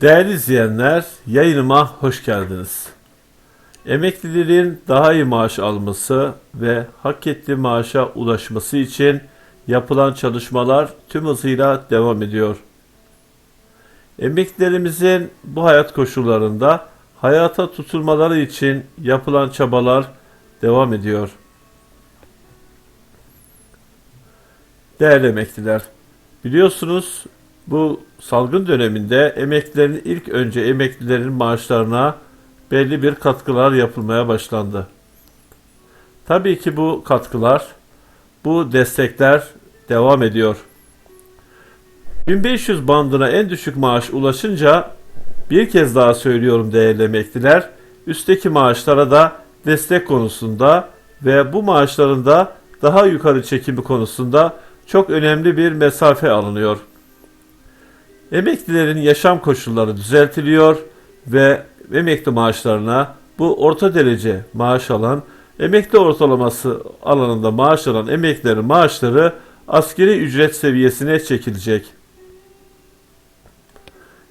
Değerli izleyenler, yayınıma hoş geldiniz. Emeklilerin daha iyi maaş alması ve hak ettiği maaşa ulaşması için yapılan çalışmalar tüm hızıyla devam ediyor. Emeklilerimizin bu hayat koşullarında hayata tutulmaları için yapılan çabalar devam ediyor. Değerli emekliler, biliyorsunuz bu salgın döneminde emeklilerin ilk önce emeklilerin maaşlarına belli bir katkılar yapılmaya başlandı. Tabii ki bu katkılar, bu destekler devam ediyor. 1500 bandına en düşük maaş ulaşınca bir kez daha söylüyorum değerli emekliler, üstteki maaşlara da destek konusunda ve bu maaşların da daha yukarı çekimi konusunda çok önemli bir mesafe alınıyor. Emeklilerin yaşam koşulları düzeltiliyor ve emekli maaşlarına bu orta derece maaş alan, emekli ortalaması alanında maaş alan emeklilerin maaşları askeri ücret seviyesine çekilecek.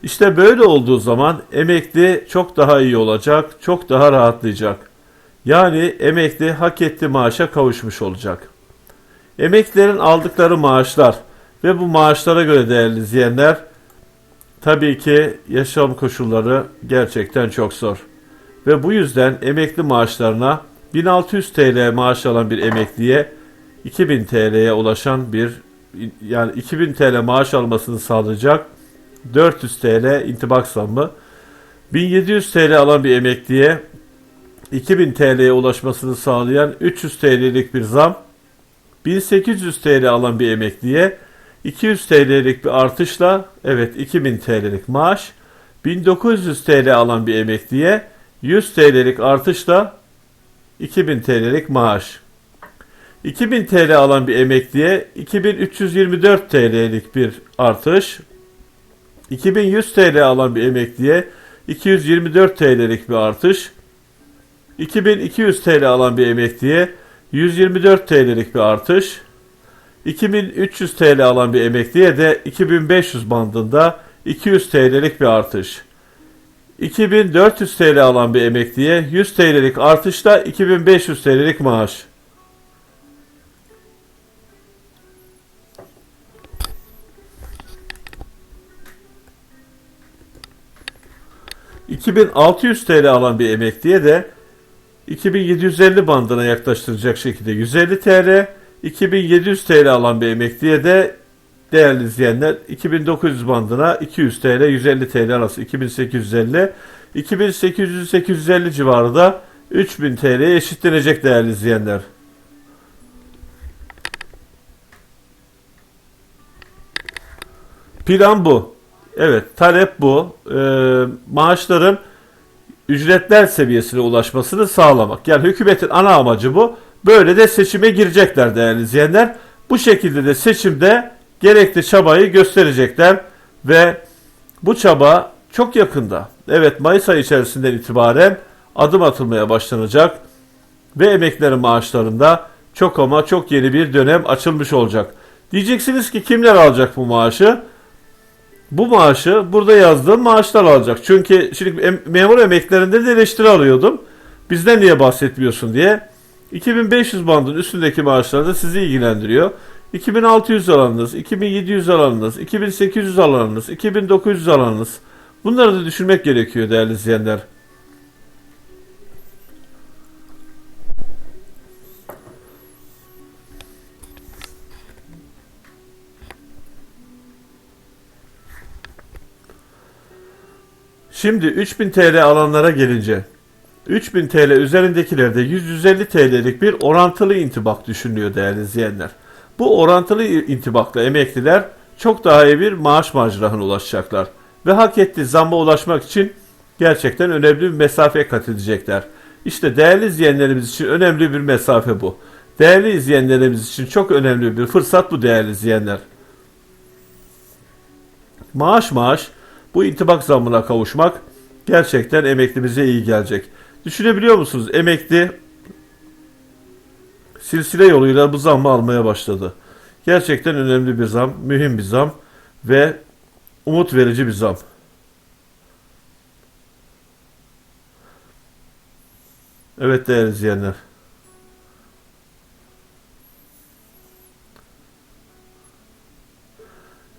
İşte böyle olduğu zaman emekli çok daha iyi olacak, çok daha rahatlayacak. Yani emekli hak ettiği maaşa kavuşmuş olacak. Emeklilerin aldıkları maaşlar ve bu maaşlara göre değerli izleyenler tabii ki yaşam koşulları gerçekten çok zor. Ve bu yüzden emekli maaşlarına 1600 TL maaş alan bir emekliye 2000 TL'ye ulaşan bir yani 2000 TL maaş almasını sağlayacak 400 TL intibak zammı 1700 TL alan bir emekliye 2000 TL'ye ulaşmasını sağlayan 300 TL'lik bir zam 1800 TL alan bir emekliye 200 TL'lik bir artışla evet 2000 TL'lik maaş 1900 TL alan bir emekliye 100 TL'lik artışla 2000 TL'lik maaş. 2000 TL alan bir emekliye 2324 TL'lik bir artış. 2100 TL alan bir emekliye 224 TL'lik bir artış. 2200 TL alan bir emekliye 124 TL'lik bir artış. 2300 TL alan bir emekliye de 2500 bandında 200 TL'lik bir artış. 2400 TL alan bir emekliye 100 TL'lik artışla 2500 TL'lik maaş. ...2600 TL alan bir emekliye de 2750 bandına yaklaştıracak şekilde 150 TL, 2700 TL alan bir emekliye de değerli izleyenler 2900 bandına 200 TL 150 TL arası 2850 2800 850 civarında 3000 TL'ye eşitlenecek değerli izleyenler. Plan bu. Evet talep bu. Ee, maaşların ücretler seviyesine ulaşmasını sağlamak. Yani hükümetin ana amacı bu. Böyle de seçime girecekler değerli izleyenler. Bu şekilde de seçimde gerekli çabayı gösterecekler ve bu çaba çok yakında. Evet Mayıs ayı içerisinden itibaren adım atılmaya başlanacak ve emeklilerin maaşlarında çok ama çok yeni bir dönem açılmış olacak. Diyeceksiniz ki kimler alacak bu maaşı? Bu maaşı burada yazdığım maaşlar alacak. Çünkü şimdi em- memur emeklerinde de eleştiri alıyordum. Bizden niye bahsetmiyorsun diye. 2500 bandın üstündeki maaşlar da sizi ilgilendiriyor. 2600 alanınız, 2700 alanınız, 2800 alanınız, 2900 alanınız. Bunları da düşünmek gerekiyor değerli izleyenler. Şimdi 3000 TL alanlara gelince 3000 TL üzerindekilerde 150 TL'lik bir orantılı intibak düşünülüyor değerli izleyenler. Bu orantılı intibakla emekliler çok daha iyi bir maaş macrahına ulaşacaklar. Ve hak ettiği zamma ulaşmak için gerçekten önemli bir mesafe kat edecekler. İşte değerli izleyenlerimiz için önemli bir mesafe bu. Değerli izleyenlerimiz için çok önemli bir fırsat bu değerli izleyenler. Maaş maaş bu intibak zammına kavuşmak gerçekten emeklimize iyi gelecek. Düşünebiliyor musunuz? Emekli silsile yoluyla bu zammı almaya başladı. Gerçekten önemli bir zam, mühim bir zam ve umut verici bir zam. Evet değerli izleyenler.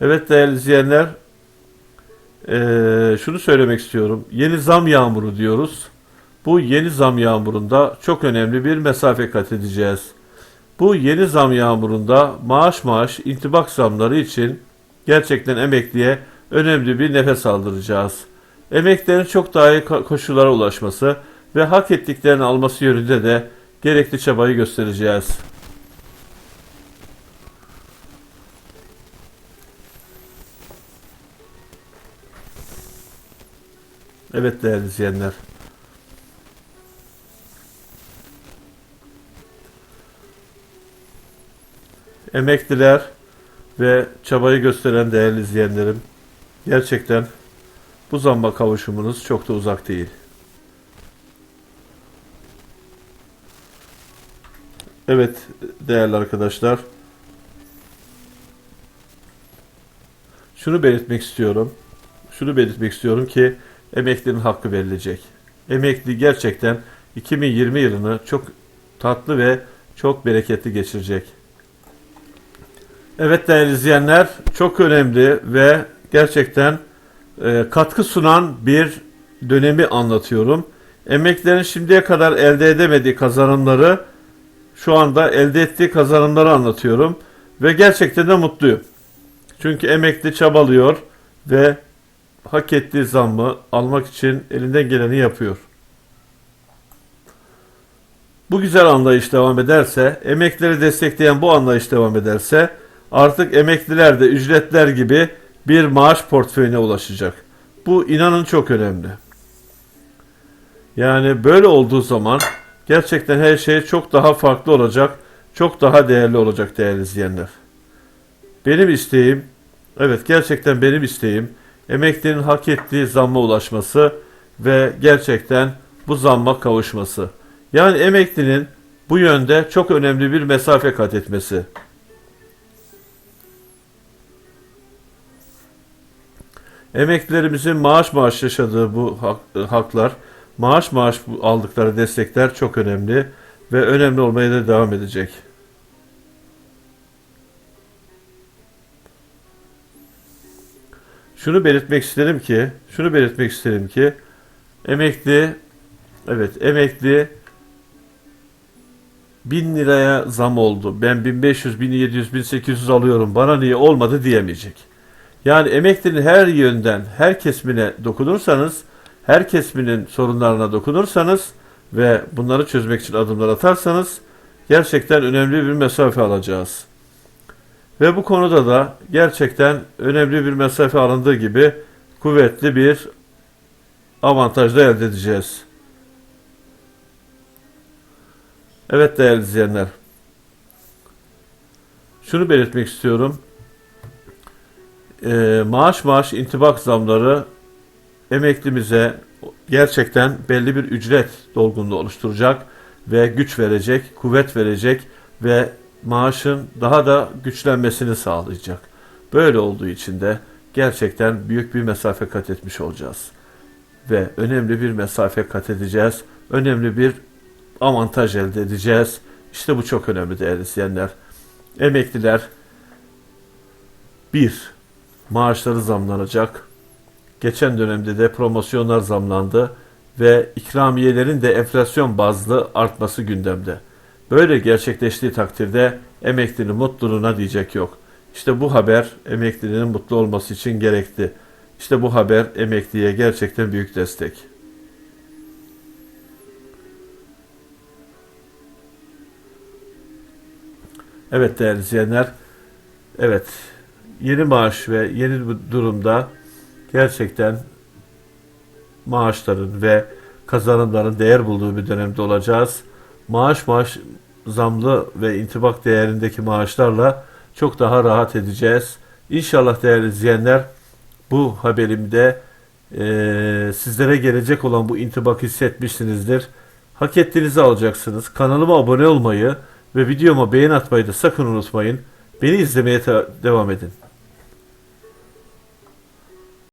Evet değerli izleyenler, ee, şunu söylemek istiyorum. Yeni zam yağmuru diyoruz. Bu yeni zam yağmurunda çok önemli bir mesafe kat edeceğiz. Bu yeni zam yağmurunda maaş maaş intibak zamları için gerçekten emekliye önemli bir nefes aldıracağız. Emeklilerin çok daha iyi ko- koşullara ulaşması ve hak ettiklerini alması yönünde de gerekli çabayı göstereceğiz. Evet değerli izleyenler. Emekliler ve çabayı gösteren değerli izleyenlerim gerçekten bu zamma kavuşumunuz çok da uzak değil. Evet değerli arkadaşlar. Şunu belirtmek istiyorum. Şunu belirtmek istiyorum ki emeklinin hakkı verilecek. Emekli gerçekten 2020 yılını çok tatlı ve çok bereketli geçirecek. Evet değerli izleyenler çok önemli ve gerçekten e, katkı sunan bir dönemi anlatıyorum. Emeklilerin şimdiye kadar elde edemediği kazanımları şu anda elde ettiği kazanımları anlatıyorum ve gerçekten de mutluyum. Çünkü emekli çabalıyor ve hak ettiği zammı almak için elinden geleni yapıyor. Bu güzel anlayış devam ederse, emeklileri destekleyen bu anlayış devam ederse artık emekliler de ücretler gibi bir maaş portföyüne ulaşacak. Bu inanın çok önemli. Yani böyle olduğu zaman gerçekten her şey çok daha farklı olacak, çok daha değerli olacak değerli izleyenler. Benim isteğim, evet gerçekten benim isteğim emeklinin hak ettiği zamma ulaşması ve gerçekten bu zamma kavuşması. Yani emeklinin bu yönde çok önemli bir mesafe kat etmesi. Emeklilerimizin maaş maaş yaşadığı bu hak- haklar, maaş maaş aldıkları destekler çok önemli ve önemli olmaya da devam edecek. Şunu belirtmek isterim ki, şunu belirtmek isterim ki emekli evet emekli 1000 liraya zam oldu. Ben 1500, 1700, 1800 alıyorum. Bana niye olmadı diyemeyecek. Yani emeklinin her yönden her kesimine dokunursanız, her kesiminin sorunlarına dokunursanız ve bunları çözmek için adımlar atarsanız gerçekten önemli bir mesafe alacağız. Ve bu konuda da gerçekten önemli bir mesafe alındığı gibi kuvvetli bir avantaj da elde edeceğiz. Evet değerli izleyenler. Şunu belirtmek istiyorum. Ee, maaş maaş intibak zamları emeklimize gerçekten belli bir ücret dolgunluğu oluşturacak ve güç verecek, kuvvet verecek ve maaşın daha da güçlenmesini sağlayacak. Böyle olduğu için de gerçekten büyük bir mesafe kat etmiş olacağız. Ve önemli bir mesafe kat edeceğiz. Önemli bir avantaj elde edeceğiz. İşte bu çok önemli değerli izleyenler. Emekliler bir maaşları zamlanacak. Geçen dönemde de promosyonlar zamlandı ve ikramiyelerin de enflasyon bazlı artması gündemde. Böyle gerçekleştiği takdirde emeklinin mutluluğuna diyecek yok. İşte bu haber emeklinin mutlu olması için gerekli. İşte bu haber emekliye gerçekten büyük destek. Evet değerli izleyenler, evet yeni maaş ve yeni bu durumda gerçekten maaşların ve kazanımların değer bulduğu bir dönemde olacağız. Maaş maaş zamlı ve intibak değerindeki maaşlarla çok daha rahat edeceğiz. İnşallah değerli izleyenler bu haberimde eee, sizlere gelecek olan bu intibak hissetmişsinizdir. Hak ettiğinizi alacaksınız. Kanalıma abone olmayı ve videoma beğen atmayı da sakın unutmayın. Beni izlemeye devam edin.